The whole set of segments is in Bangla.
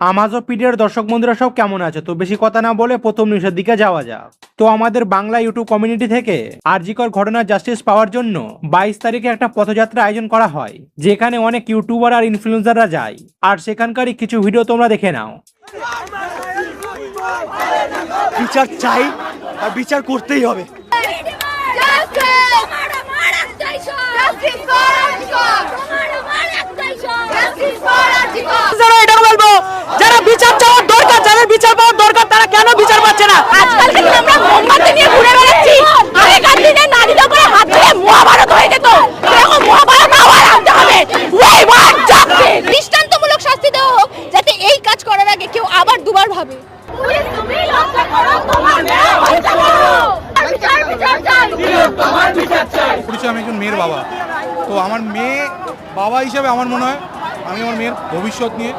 আমাজোপিডিয়ার দর্শক বন্ধুরা সব কেমন আছে? তো বেশি কথা না বলে প্রথম নিউজের দিকে যাওয়া যাক। তো আমাদের বাংলা ইউটিউব কমিউনিটি থেকে আরজিকর ঘটনার জাস্টিস পাওয়ার জন্য বাইশ তারিখে একটা পথযাত্রা আয়োজন করা হয়, যেখানে অনেক ইউটিউবার আর ইনফ্লুয়েন্সাররা যায়। আর সেখানকারই কিছু ভিডিও তোমরা দেখে নাও। বিচার চাই আর বিচার করতেই হবে যারা এটা বলব যারা বিচার চাওয়ার দরকার যাদের বিচার পাওয়ার দরকার তারা কেন বিচার পাচ্ছে না আজকাল থেকে আমরা মোমবাতি নিয়ে ঘুরে বেড়াচ্ছি। আগেকার দিনে নারীদের উপরে হাত ধরে মহাভারত হয়ে যেত। এখন মহাভারত আবার আনতে হবে। We want justice! দৃষ্টান্তমূলক শাস্তি দেওয়া হোক যাতে এই কাজ করার আগে কেউ আবার দুবার ভাবে। পরিচয় আমি একজন মেয়ের বাবা। তো আমার মেয়ে বাবা হিসেবে আমার মনে হয় আমি আমার মেয়ের ভবিষ্যৎ নিয়ে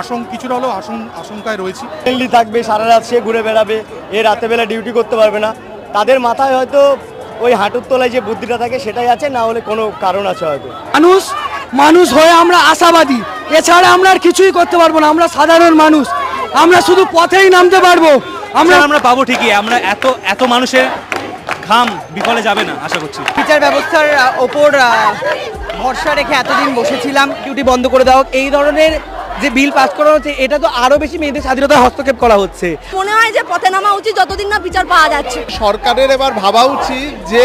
আশঙ্ক কিছুটা হলেও আশঙ্ক আশঙ্কায় রয়েছি। দিল্লি থাকবে সারা রাত সে ঘুরে বেড়াবে এ রাতে বেলা ডিউটি করতে পারবে না। তাদের মাথায় হয়তো ওই হাঁটুর তলায় যে বুদ্ধিটা থাকে সেটাই আছে না হলে কোনো কারণ আছে হয়তো। মানুষ মানুষ হয়ে আমরা আশাবাদী। এছাড়া আমরা আর কিছুই করতে পারব না আমরা সাধারণ মানুষ। আমরা শুধু পথেই নামতে পারব। আমরা আমরা আমরা পাবো ঠিকই আমরা এত এত মানুষের ঘাম বিফলে যাবে না আশা করছি। বিচার ব্যবস্থার ওপর ভরসা রেখে এতদিন বসেছিলাম। ডিউটি বন্ধ করে দেওয়া এই ধরনের যে বিল পাস করা হচ্ছে এটা তো আরও বেশি মেয়েদের স্বাধীনতায় হস্তক্ষেপ করা হচ্ছে। মনে হয় যে পথে নামা উচিত যতদিন না বিচার পাওয়া যাচ্ছে। সরকারের এবার ভাবা উচিত যে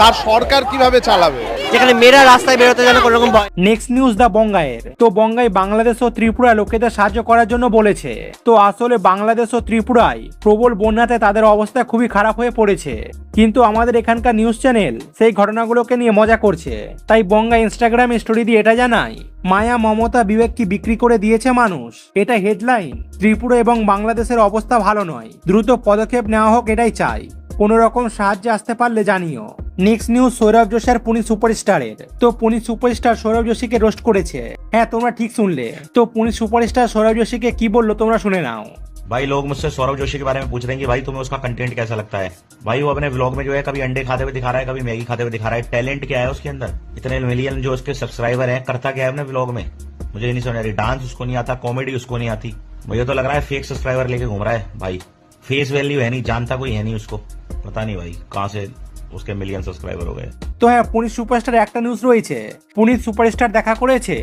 তার সরকার কীভাবে চালাবে। যেখানে মেয়েরা রাস্তায় বেরোতে যেন কোনো রকম ভয় নেক্সট নিউজ দা বঙ্গায়ের তো বঙ্গাই বাংলাদেশ ও ত্রিপুরা লোকেদের সাহায্য করার জন্য বলেছে। তো আসলে বাংলাদেশ ও ত্রিপুরায় প্রবল বন্যাতে তাদের অবস্থা খুবই খারাপ হয়ে পড়েছে। কিন্তু আমাদের এখানকার নিউজ চ্যানেল সেই ঘটনাগুলোকে নিয়ে মজা করছে। তাই বঙ্গা ইনস্টাগ্রাম স্টোরি দিয়ে এটা জানাই মায়া, মমতা, বিবেক কি বিক্রি করে দিয়েছে মানুষ? এটা হেডলাইন ত্রিপুরা এবং বাংলাদেশের অবস্থা ভালো নয়। দ্রুত পদক্ষেপ নেওয়া হোক এটাই চাই। কোনো রকম সাহায্যে আসতে পারলে জানিও। নেক্সট নিউজ সৌরভ যোশী আর পুনি সুপারস্টারের তো পুনি সুপারস্টার সৌরভ যোশীকে রোস্ট করেছে হ্যাঁ তোমরা ঠিক শুনলে তো পুনি সুপারস্টার সৌরভ যোশীকে কি বললো তোমরা শুনে নাও भाई लोग मुझसे सौरभ जोशी के बारे में पूछ रहे हैं कि भाई तुम्हें उसका कंटेंट कैसा लगता है भाई वो अपने व्लॉग में जो है कभी अंडे खाते हुए दिखा रहा है कभी मैगी खाते हुए दिखा रहा है टैलेंट क्या है उसके अंदर इतने मिलियन जो उसके सब्सक्राइबर हैं करता क्या है अपने व्लॉग में मुझे ये नहीं समझ आ रही डांस उसको नहीं आता कॉमेडी उसको नहीं आती मुझे तो लग रहा है फेक सब्सक्राइबर लेके घूम रहा है भाई फेस वैल्यू है नहीं जानता कोई है नहीं उसको पता नहीं भाई कहाँ से उसके मिलियन सब्सक्राइबर हो गए তো হ্যাঁ পুনিত সুপারস্টার একটা নিউজ রয়েছে পুনিত সুপারস্টার দেখা করেছে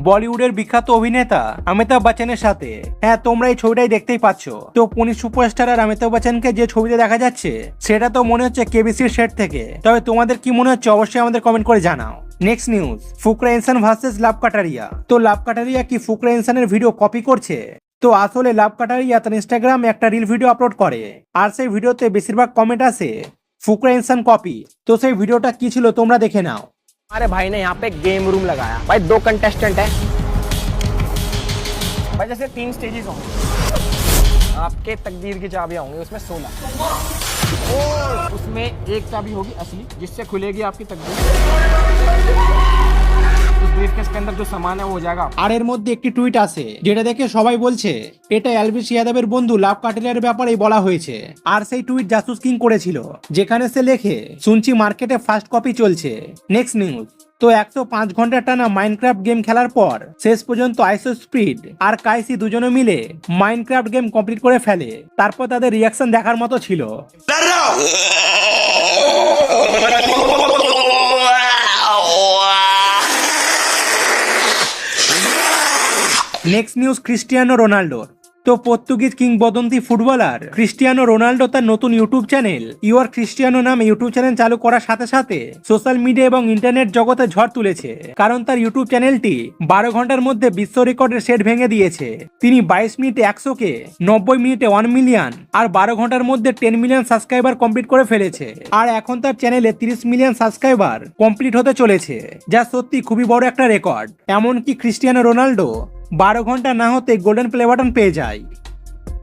বলিউডের বিখ্যাত অভিনেতা অমিতাভ বচ্চনের সাথে হ্যাঁ তোমরা এই ছবিটাই দেখতেই পাচ্ছ তো পুনিত সুপারস্টার আর অমিতাভ বচ্চনকে যে ছবিতে দেখা যাচ্ছে সেটা তো মনে হচ্ছে কেবিসির সেট থেকে তবে তোমাদের কি মনে হচ্ছে অবশ্যই আমাদের কমেন্ট করে জানাও নেক্সট নিউজ ফুকরা ইনসান ভার্সেস লাভ কাটারিয়া তো লাভ কাটারিয়া কি ফুকরা ইনসানের ভিডিও কপি করছে তো আসলে লাভ কাটারিয়া তার ইনস্টাগ্রামে একটা রিল ভিডিও আপলোড করে আর সেই ভিডিওতে বেশিরভাগ কমেন্ট আসে फुकरा इंसान कॉपी। तो सही वीडियोटा की छिलो तुम्हारा देखे नाओ। हमारे भाई ने यहाँ पे गेम रूम लगाया। भाई दो कंटेस्टेंट है। भाई जैसे तीन स्टेजेस होंगे। आपके तकदीर की चाबियाँ होंगी, उसमें सोलह। उसमें एक चाबी होगी असली, जिससे खुलेगी आपकी तकदीर। के अंदर जो सामान है वो हो जाएगा আর এর মধ্যে একটি টুইট আছে যেটা দেখে সবাই বলছে এটা এলভিস ইয়াদবের বন্ধু লাভ কাটেরিয়ার ব্যাপারেই বলা হয়েছে আর সেই টুইট জাসুস কিং করেছিল যেখানে সে লেখে শুনছি মার্কেটে ফার্স্ট কপি চলছে নেক্সট নিউজ তো একশো পাঁচ ঘন্টা টানা মাইনক্রাফট গেম খেলার পর শেষ পর্যন্ত আইসো স্পিড আর কাইসি দুজনে মিলে মাইনক্রাফট গেম কমপ্লিট করে ফেলে তারপর তাদের রিয়াকশন দেখার মতো ছিল নেক্সট নিউজ ক্রিস্টিয়ানো রোনাল্ডোর তো পর্তুগিজ কিংবদন্তি ফুটবলার ক্রিস্টিয়ানো রোনাল্ডো তার নতুন ইউটিউব চ্যানেল ইউর ক্রিস্টিয়ানো নামে ইউটিউব চ্যানেল চালু করার সাথে সাথে সোশ্যাল মিডিয়া এবং ইন্টারনেট জগতে ঝড় তুলেছে। কারণ তার ইউটিউব চ্যানেলটি বারো ঘণ্টার মধ্যে বিশ্ব রেকর্ডের সেট ভেঙে দিয়েছে। তিনি বাইশ মিনিটে একশো কে নব্বই মিনিটে ওয়ান মিলিয়ন আর বারো ঘণ্টার মধ্যে টেন মিলিয়ন সাবস্ক্রাইবার কমপ্লিট করে ফেলেছে। আর এখন তার চ্যানেলে তিরিশ মিলিয়ন সাবস্ক্রাইবার কমপ্লিট হতে চলেছে। যা সত্যি খুবই বড় একটা রেকর্ড এমনকি ক্রিস্টিয়ানো রোনাল্ডো বারো ঘণ্টা না হতে গোল্ডেন প্লে বাটন পেয়ে যায়